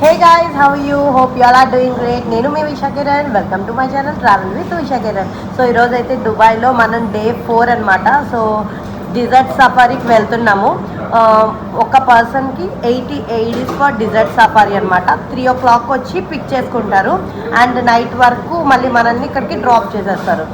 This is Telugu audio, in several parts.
Hey guys how you hope you all are doing great నేను మీ Visha Kiran. Welcome to my channel travel with Visha Kiran. So ఈరోజు అయితే దుబాయ్లో మనం డే ఫోర్ అనమాట సో డిజర్ట్ సఫారీకి వెళ్తున్నాము. ఒక పర్సన్కి eighty eight for desert safari అనమాట త్రీ ఓ క్లాక్ వచ్చి పిక్ చేసుకుంటారు. అండ్ నైట్ వరకు మళ్ళీ మనల్ని ఇక్కడికి డ్రాప్ చేసేస్తారు.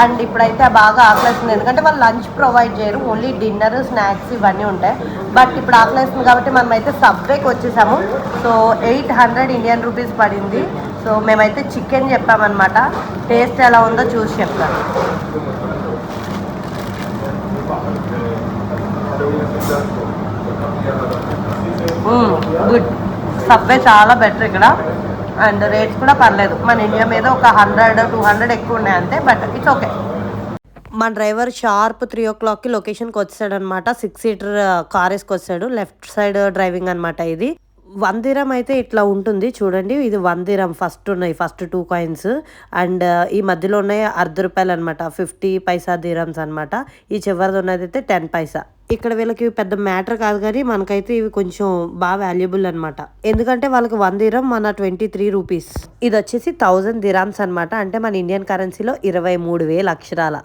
అండ్ ఇప్పుడైతే బాగా ఆకలిస్తుంది. ఎందుకంటే వాళ్ళు లంచ్ ప్రొవైడ్ చేయరు. ఓన్లీ డిన్నర్ స్నాక్స్ ఇవన్నీ ఉంటాయి. బట్ ఇప్పుడు ఆకలిస్తుంది కాబట్టి మనం అయితే సబ్వేకి వచ్చేసాము. So eight hundred Indian rupees పడింది. సో మేమైతే చికెన్ చెప్పామన్నమాట. టేస్ట్ ఎలా ఉందో చూసి చెప్తాను. గుడ్. సబ్వే చాలా బెటర్ ఇక్కడ. అండ్ రేట్స్ కూడా పర్లేదు. మన ఇండియా మీద ఒక హండ్రెడ్ టూ హండ్రెడ్ ఎక్కువ ఉన్నాయి అంతే బట్ ఇట్స్ ఓకే మన డ్రైవర్ షార్ప్ త్రీ ఓ క్లాక్కి లొకేషన్కి వచ్చాడు అనమాట సిక్స్ సీటర్ కార్ వేసుకొచ్చాడు. లెఫ్ట్ సైడ్ డ్రైవింగ్ అనమాట ఇది. వందిరం అయితే ఇట్లా ఉంటుంది చూడండి. ఇది వందిరం ఫస్ట్ ఉన్నాయి ఫస్ట్ టూ కాయిన్స్ అండ్ ఈ మధ్యలో ఉన్నాయి అర్ధ రూపాయలు అనమాట ఫిఫ్టీ పైసా దిరమ్స్ అనమాట ఈ చివరిది ఉన్నది అయితే టెన్ పైసా. ఇక్కడ వీళ్ళకి పెద్ద మ్యాటర్ కాదు కానీ మనకైతే ఇవి కొంచెం బాగా వాల్యుబుల్ అనమాట ఎందుకంటే వాళ్ళకి వన్ దిరం మన ట్వంటీ త్రీ రూపీస్ ఇది వచ్చేసి థౌజండ్ దిరామ్స్ అనమాట అంటే మన ఇండియన్ కరెన్సీలో ఇరవై మూడు వేల అక్షరాల.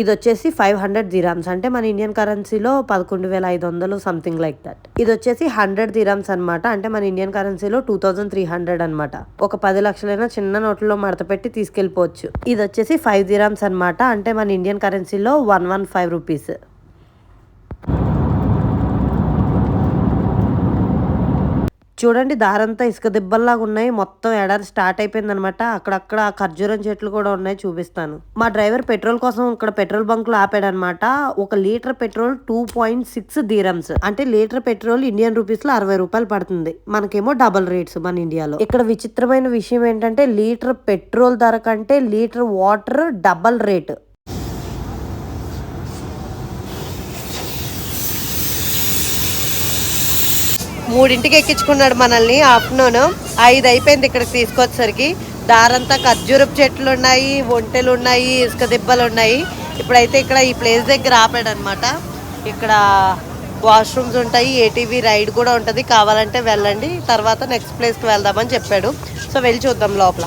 ఇది వచ్చేసి ఫైవ్ హండ్రెడ్ దిరామ్స్. అంటే మన ఇండియన్ కరెన్సీలో పదకొండు వేల ఐదు వందలు సంథింగ్ లైక్ దట్. ఇది వచ్చేసి హండ్రెడ్ దిరామ్స్ అనమాట అంటే మన ఇండియన్ కరెన్సీలో టూ థౌజండ్ త్రీ హండ్రెడ్ అనమాట ఒక పది లక్షలైనా చిన్న నోట్లో మడత పెట్టి తీసుకెళ్ళిపోవచ్చు. ఇది వచ్చేసి ఫైవ్ దిరామ్స్ అనమాట అంటే మన ఇండియన్ కరెన్సీలో వన్ వన్ ఫైవ్ రూపీస్. చూడండి దారంతా ఇసుక దిబ్బల్లాగా ఉన్నాయి. మొత్తం ఎడారి స్టార్ట్ అయిపోయింది అనమాట అక్కడక్కడ ఖర్జూరం చెట్లు కూడా ఉన్నాయి చూపిస్తాను. మా డ్రైవర్ పెట్రోల్ కోసం ఇక్కడ పెట్రోల్ బంక్లో ఆపాడనమాట. ఒక litre petrol two point six dirhams. అంటే లీటర్ పెట్రోల్ ఇండియన్ రూపీస్లో అరవై రూపాయలు పడుతుంది. మనకేమో డబల్ రేట్స్ మన ఇండియాలో. ఇక్కడ విచిత్రమైన విషయం ఏంటంటే లీటర్ పెట్రోల్ ధర కంటే లీటర్ వాటర్ డబల్ రేట్. మూడింటికి ఎక్కించుకున్నాడు మనల్ని ఆఫ్టర్నూన్. ఐదు అయిపోయింది ఇక్కడికి తీసుకొచ్చేసరికి. దారంతా ఖర్జూరపు చెట్లు ఉన్నాయి ఒంటెలు ఉన్నాయి ఇసుక దిబ్బలు ఉన్నాయి ఇప్పుడైతే ఇక్కడ ఈ ప్లేస్ దగ్గర ఆపాడు అనమాట ఇక్కడ వాష్రూమ్స్ ఉంటాయి ఏటీవీ రైడ్ కూడా ఉంటుంది. కావాలంటే వెళ్ళండి. తర్వాత నెక్స్ట్ ప్లేస్కి వెళ్దామని చెప్పాడు. సో వెళ్ళి చూద్దాం లోపల.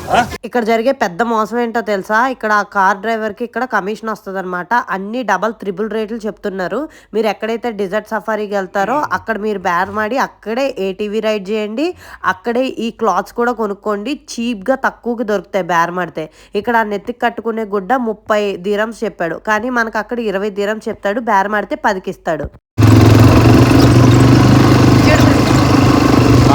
ఇక్కడ జరిగే పెద్ద మోసం ఏంటో తెలుసా? ఇక్కడ ఆ కార్ డ్రైవర్కి ఇక్కడ కమిషన్ వస్తుంది అనమాట అన్ని డబల్ త్రిబుల్ రేట్లు చెప్తున్నారు. మీరు ఎక్కడైతే డిజర్ట్ సఫారీకి వెళ్తారో అక్కడ మీరు బేర్ మాడి అక్కడే ఏటీవీ రైడ్ చేయండి. అక్కడే ఈ క్లాత్స్ కూడా కొనుక్కోండి. చీప్గా తక్కువకి దొరుకుతాయి బేర్ మాడితే. ఇక్కడ ఆ నెత్తికి కట్టుకునే గుడ్డ ముప్పై దీరమ్స్ చెప్పాడు. కానీ మనకు అక్కడ ఇరవై దీరమ్స్ చెప్తాడు.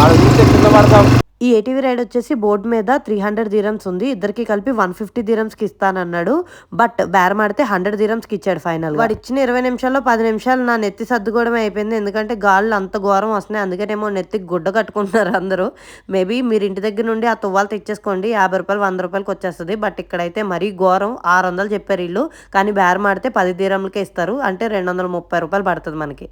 మాడితే ఈ ఏటీవీ రైడ్ వచ్చేసి బోర్డు మీద త్రీ హండ్రెడ్ దీరమ్స్ ఉంది. ఇద్దరికి కలిపి వన్ ఫిఫ్టీ కి ఇస్తానన్నాడు. బట్ బేరం ఆడితే హండ్రెడ్కి ఇచ్చాడు ఫైనల్ వాడు ఇచ్చిన ఇరవై నిమిషాల్లో పది నిమిషాలు నా నెత్తి సర్దుకోవడం అయిపోయింది. ఎందుకంటే గాళ్ళు అంత ఘోరం వస్తున్నాయి. అందుకనేమో నెత్తికి గుడ్డ కట్టుకుంటున్నారు అందరూ. మేబీ మీరు ఇంటి దగ్గర నుండి ఆ తువ్వాలు తెచ్చేసుకోండి. యాభై రూపాయలు వంద రూపాయలకి వచ్చేస్తుంది. బట్ ఇక్కడైతే మరీ ఘోరం. ఆరు వందలు చెప్పారు వీళ్ళు. కానీ బేరం ఆడితే పది దీరంలకే ఇస్తారు. అంటే రెండు వందల ముప్పై రూపాయలు పడుతుంది మనకి.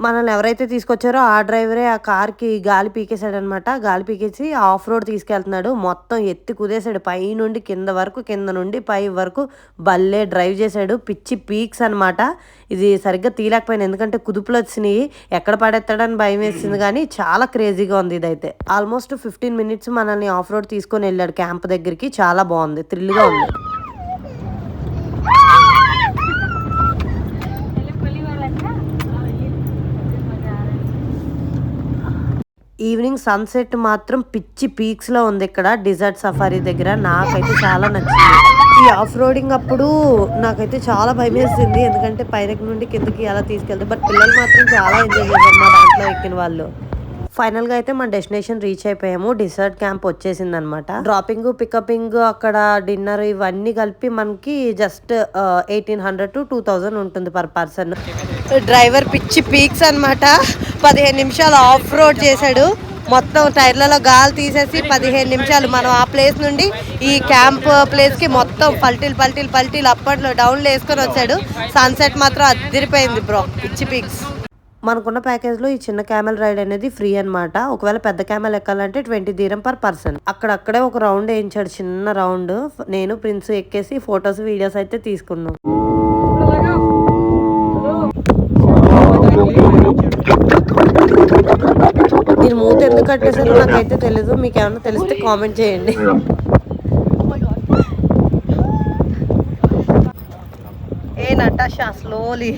మనల్ని ఎవరైతే తీసుకొచ్చారో ఆ డ్రైవరే ఆ కార్కి గాలి పీకేశాడనమాట. గాలి పీకేసి ఆఫ్ రోడ్ తీసుకెళ్తున్నాడు. మొత్తం ఎత్తి కుదేశాడు. పై నుండి కింద వరకు కింద నుండి పై వరకు భలే డ్రైవ్ చేశాడు. పిచ్చి పీక్స్ అనమాట. ఇది సరిగ్గా తీయలేకపోయాను. ఎందుకంటే కుదుపులు వచ్చినాయి. ఎక్కడ పడేస్తాడని భయం వేసింది కానీ చాలా క్రేజీగా ఉంది ఇదైతే. ఆల్మోస్ట్ ఫిఫ్టీన్ మినిట్స్ మనల్ని ఆఫ్ రోడ్ తీసుకొని వెళ్ళాడు క్యాంప్ దగ్గరికి. చాలా బాగుంది. థ్రిల్గా ఉంది. ఈవినింగ్ సన్సెట్ మాత్రం పిచ్చి పీక్స్లో ఉంది ఇక్కడ డిజర్ట్ సఫారీ దగ్గర. నాకైతే చాలా నచ్చింది. ఈ ఆఫ్ రోడింగ్ అప్పుడు నాకైతే చాలా భయం వేసింది. ఎందుకంటే పైనకి నుండి కిందకి అలా తీసుకెళ్తే బట్ పిల్లలు మాత్రం చాలా ఎంజాయ్ చేశారు మా దాంట్లో ఎక్కిన వాళ్ళు. ఫైనల్గా అయితే మా డెస్టినేషన్ రీచ్ అయిపోయాము. డిసర్ట్ క్యాంప్ వచ్చేసింది అనమాట డ్రాపింగ్ పికపింగ్ అక్కడ డిన్నర్ ఇవన్నీ కలిపి మనకి just eighteen hundred to two thousand ఉంటుంది పర్ పర్సన్. డ్రైవర్ పిచ్చి పీక్స్ అనమాట. పదిహేను నిమిషాలు ఆఫ్ రోడ్ చేశాడు. మొత్తం టైర్లలో గాలి తీసేసి పదిహేను నిమిషాలు మనం ఆ ప్లేస్ నుండి ఈ క్యాంప్ ప్లేస్కి మొత్తం పల్టీలు పల్టీలు పల్టీలు అప్పట్లో డౌన్లో వేసుకొని వచ్చాడు. సన్సెట్ మాత్రం అదిరిపోయింది బ్రో. పిచ్చి పిక్స్. మనకున్న ప్యాకేజ్లో ఈ చిన్న క్యామెల్ రైడ్ అనేది ఫ్రీ అన్నమాట. ఒకవేళ పెద్ద క్యామెల్ ఎక్కాలంటే ట్వంటీ దీరం పర్ పర్సన్. అక్కడక్కడే ఒక రౌండ్ వేయించాడు. చిన్న రౌండ్. నేను ప్రిన్స్ ఎక్కేసి ఫొటోస్ వీడియోస్ అయితే తీసుకున్నాను మీరు మూత ఎందుకు కట్టేసారో నాకైతే తెలీదు మీకు ఏమైనా తెలిస్తే కామెంట్ చేయండి ఏ Natasha slowly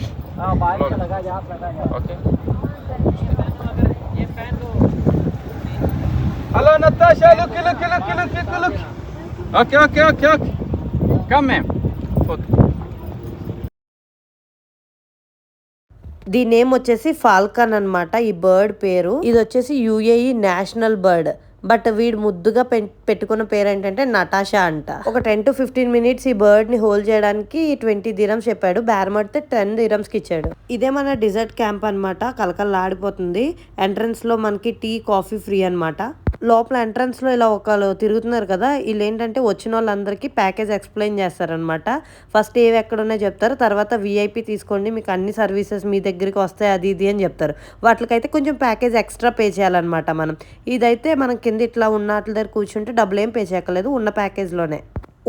hello Natasha look look look look look okay okay okay okay come ma'am okay దీని నేమ్ వచ్చేసి ఫాల్కన్ అన్నమాట ఈ బర్డ్ పేరు. ఇది వచ్చేసి యుఏఈ నేషనల్ బర్డ్. బట్ వీడు ముద్దుగా పెట్టుకున్న పేరు ఏంటంటే నటాషా అంట. ఒక టెన్ టు ఫిఫ్టీన్ మినిట్స్ ఈ బర్డ్ని హోల్డ్ చేయడానికి ట్వంటీ దిరమ్స్ చెప్పాడు. బేరమడితే టెన్ దిరమ్స్కి ఇచ్చాడు. ఇదే మన డిజర్ట్ క్యాంప్ అనమాట కలకల్లాడిపోతుంది ఎంట్రన్స్లో మనకి టీ కాఫీ ఫ్రీ అనమాట లోపల ఎంట్రన్స్లో ఇలా ఒకళ్ళు తిరుగుతున్నారు కదా వీళ్ళు ఏంటంటే వచ్చిన వాళ్ళందరికీ ప్యాకేజ్ ఎక్స్ప్లెయిన్ చేస్తారనమాట ఫస్ట్ ఏవి ఎక్కడ ఉన్నాయో చెప్తారు. తర్వాత విఐపి తీసుకోండి. మీకు అన్ని సర్వీసెస్ మీ దగ్గరికి వస్తాయి అది ఇది అని చెప్తారు. వాటికైతే కొంచెం ప్యాకేజ్ ఎక్స్ట్రా పే చేయాలన్నమాట మనం. ఇదైతే మనకి కింద ఇట్లా ఉన్న వాటి దగ్గర కూర్చుంటే డబ్బులు ఏం పే చేయక్కర్లేదు ఉన్న ప్యాకేజ్లోనే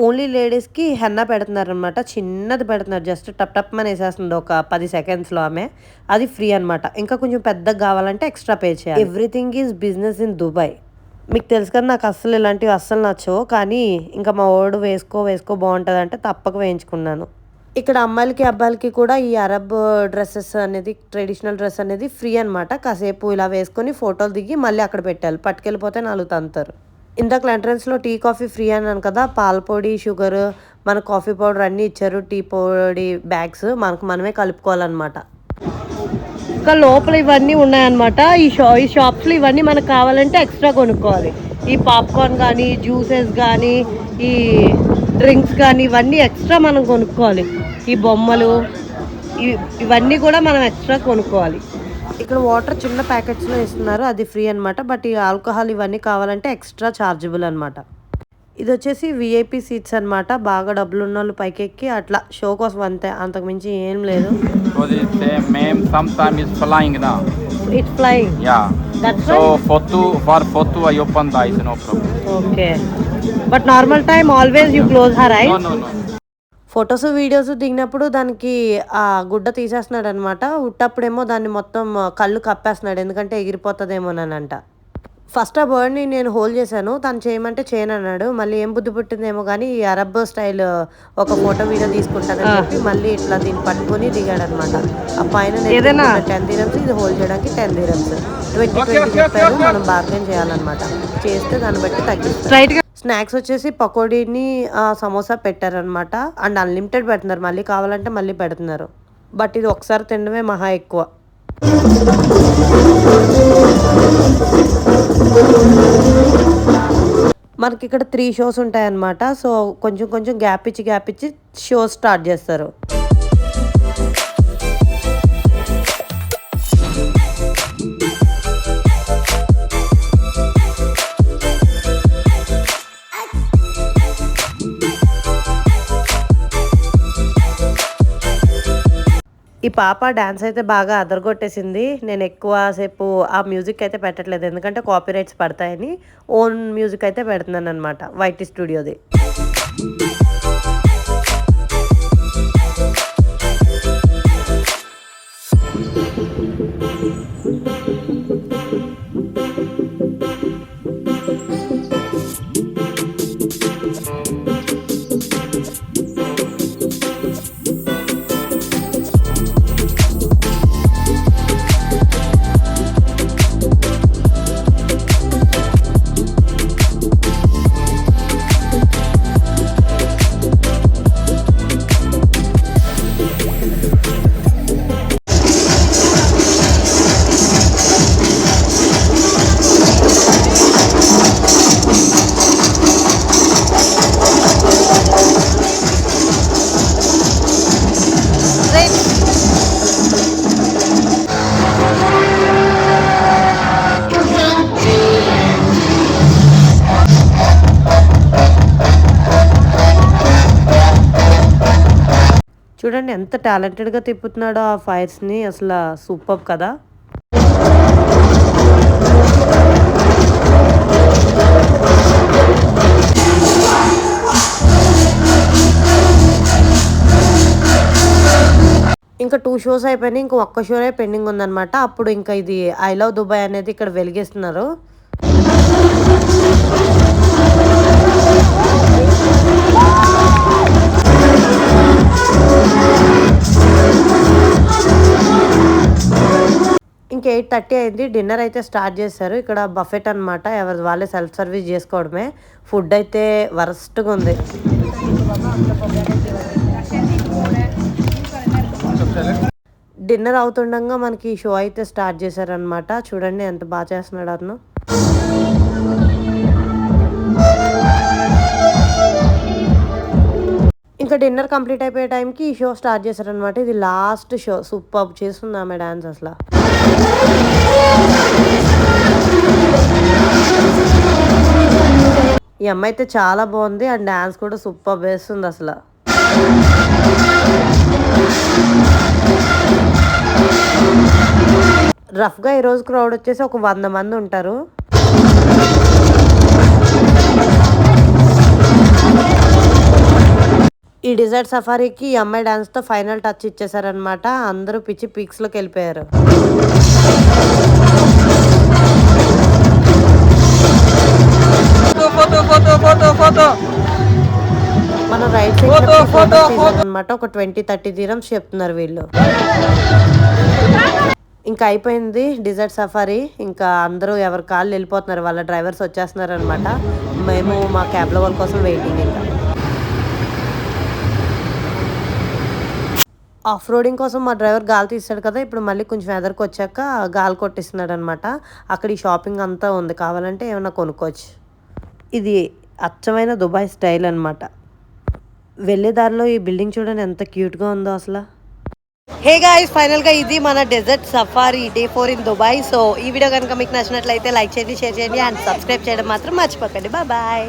ఓన్లీ లేడీస్కి హెన్నా పెడుతున్నారు అనమాట చిన్నది పెడుతున్నారు జస్ట్ టప్ టప్ అని వేసేస్తుంది ఒక పది సెకండ్స్లో ఆమె. అది ఫ్రీ అన్నమాట. ఇంకా కొంచెం పెద్దగా కావాలంటే ఎక్స్ట్రా పే చేయాలి. Everything is business in Dubai మీకు తెలుసు కదా నాకు అస్సలు ఇలాంటివి అస్సలు నచ్చవు. కానీ ఇంకా మా వాడు వేసుకో వేసుకో బాగుంటుంది అంటే తప్పక వేయించుకున్నాను. ఇక్కడ అమ్మాయిలకి అబ్బాయిలకి కూడా ఈ అరబ్ డ్రెస్సెస్ అనేది ట్రెడిషనల్ డ్రెస్ అనేది ఫ్రీ అనమాట కాసేపు ఇలా వేసుకొని ఫోటోలు దిగి మళ్ళీ అక్కడ పెట్టాలి. పట్టుకెళ్ళిపోతే నాలుగు తంతారు. ఇందాక ఎంట్రన్స్లో టీ కాఫీ ఫ్రీ అన్నాను కదా పాల పొడి షుగర్ మన కాఫీ పౌడర్ అన్నీ ఇచ్చారు. టీ పొడి బ్యాగ్స్ మనకు మనమే కలుపుకోవాలన్నమాట. ఇంకా లోపల ఇవన్నీ ఉన్నాయన్నమాట. ఈ షా ఈ షాప్స్లో ఇవన్నీ మనకు కావాలంటే ఎక్స్ట్రా కొనుక్కోవాలి. ఈ పాప్కార్న్ కానీ జ్యూసెస్ కానీ ఈ డ్రింక్స్ కానీ ఇవన్నీ ఎక్స్ట్రా మనం కొనుక్కోవాలి. ఈ బొమ్మలు ఇవన్నీ కూడా మనం ఎక్స్ట్రా కొనుక్కోవాలి. ఇక్కడ వాటర్ చిన్న ప్యాకెట్స్లో ఇస్తున్నారు అది ఫ్రీ అన్నమాట. బట్ ఈ ఆల్కహాల్ ఇవన్నీ కావాలంటే ఎక్స్ట్రా చార్జబుల్ అన్నమాట. ఇది వచ్చేసి విఐపి సీట్స్ అన్నమాట. బాగా డబ్బులు ఉన్న వాళ్ళు పైకెక్కి అట్లా షో కోసం అంతే. అంతకు మించి ఏం లేదు. It's flying. Okay but normal time always you close her eye. Photos videos దిగినప్పుడు దానికి ఆ గుడ్డ తీసేస్తున్నాడు అనమాట ఉట్టప్పుడేమో దాన్ని మొత్తం కళ్ళు కప్పేస్తున్నాడు. ఎందుకంటే ఎగిరిపోతుందేమోనంట ఫస్ట్ ఆ బర్డ్ని నేను హోల్డ్ చేశాను. తను చేయమంటే చేయను అన్నాడు మళ్ళీ ఏం బుద్ధి పుట్టిందేమో కానీ ఈ అరబ్ స్టైల్ ఒక ఫోటో వీడియో తీసుకుంటానని చెప్పి మళ్ళీ ఇట్లా దీన్ని పట్టుకొని దిగాడు అనమాట ఆ పైన టెన్ దిరమ్స్ ఇది హోల్డ్ చేయడానికి టెన్ దిరమ్స్. ట్వంటీ ట్వంటీ చెప్పారు మనం బార్గెన్ చేయాలన్నమాట. చేస్తే దాన్ని బట్టి తగ్గిస్తారు స్నాక్స్ వచ్చేసి పకోడీని ఆ, సమోసా పెట్టారనమాట అండ్ అన్లిమిటెడ్ పెడుతున్నారు. మళ్ళీ కావాలంటే మళ్ళీ పెడుతున్నారు. బట్ ఇది ఒకసారి తినడమే మహా ఎక్కువ. మనకి ఇక్కడ త్రీ షోస్ ఉంటాయన్నమాట. సో కొంచెం కొంచెం గ్యాప్ ఇచ్చి గ్యాప్ ఇచ్చి షోస్ స్టార్ట్ చేస్తారు. పాప డ్యాన్స్ అయితే బాగా అదరగొట్టేసింది. నేను ఎక్కువసేపు ఆ మ్యూజిక్ అయితే పెట్టట్లేదు. ఎందుకంటే కాపీ రైట్స్ పడతాయని ఓన్ మ్యూజిక్ అయితే పెడుతున్నాను అనమాట వైటీ స్టూడియోది. చూడండి ఎంత టాలెంటెడ్గా తిప్పుతున్నాడో ఆ ఫైర్స్ని. అసలు సూపర్ కదా. ఇంకా టూ షోస్ అయిపోయినాయి. ఇంకా ఒక్క షోనే పెండింగ్ ఉందనమాట అప్పుడు ఇంకా ఇది ఐ లవ్ దుబాయ్ అనేది ఇక్కడ వెలిగిస్తున్నారు. ఇంక ఎయిట్ థర్టీ అయింది. డిన్నర్ అయితే స్టార్ట్ చేశారు. ఇక్కడ బఫెట్ అన్నమాట. ఎవరి వాళ్ళే సెల్ఫ్ సర్వీస్ చేసుకోవడమే. ఫుడ్ అయితే వరస్ట్గా ఉంది. డిన్నర్ అవుతుండగా మనకి షో అయితే స్టార్ట్ చేశారనమాట చూడండి ఎంత బాగా చేస్తున్నాడు అతను ఇంకా డిన్నర్ కంప్లీట్ అయిపోయే టైంకి ఈ షో స్టార్ట్ చేశారనమాట ఇది లాస్ట్ షో. సూపర్ చేస్తుంది ఆమె డాన్స్ అసలు. ఈ అమ్మాయి అయితే చాలా బాగుంది. అండ్ డాన్స్ కూడా సూపర్ వేస్తుంది అసలు. రఫ్గా ఈరోజు క్రౌడ్ వచ్చేసి ఒక వంద మంది ఉంటారు. ఈ డిజర్ట్ సఫారీకి ఈ అమ్మాయి డాన్స్తో ఫైనల్ టచ్ ఇచ్చేసారనమాట అందరూ పిచ్చి పీక్స్లోకి వెళ్ళిపోయారు. మన రైట్ సైడ్ అనమాట ఒక ట్వంటీ థర్టీ తీరమ్స్ చెప్తున్నారు వీళ్ళు. ఇంకా అయిపోయింది డిజర్ట్ సఫారీ. ఇంకా అందరూ ఎవరి కాళ్ళు వెళ్ళిపోతున్నారు. వాళ్ళ డ్రైవర్స్ వచ్చేస్తున్నారు అనమాట మేము మా క్యాబ్లో వాళ్ళ కోసం వెయిటింగ్ ఇంకా. ఆఫ్ రోడింగ్ కోసం మా డ్రైవర్ గాలి తీస్తాడు కదా ఇప్పుడు మళ్ళీ కొంచెం ఎదరికి వచ్చాక గాలి కొట్టిస్తున్నాడు అనమాట అక్కడ ఈ షాపింగ్ అంతా ఉంది కావాలంటే ఏమైనా కొనుక్కోవచ్చు. ఇది అచ్చమైన దుబాయ్ స్టైల్ అనమాట వెళ్ళే దారిలో ఈ బిల్డింగ్ చూడండి ఎంత క్యూట్గా ఉందో అసలు. హే గాయ్స్ ఫైనల్గా ఇది మన desert safari day four in Dubai. So ఈ వీడియో కనుక మీకు నచ్చినట్లయితే లైక్ చేయండి షేర్ చేయండి అండ్ సబ్స్క్రైబ్ చేయడం మాత్రం మర్చిపోకండి. బాయ్.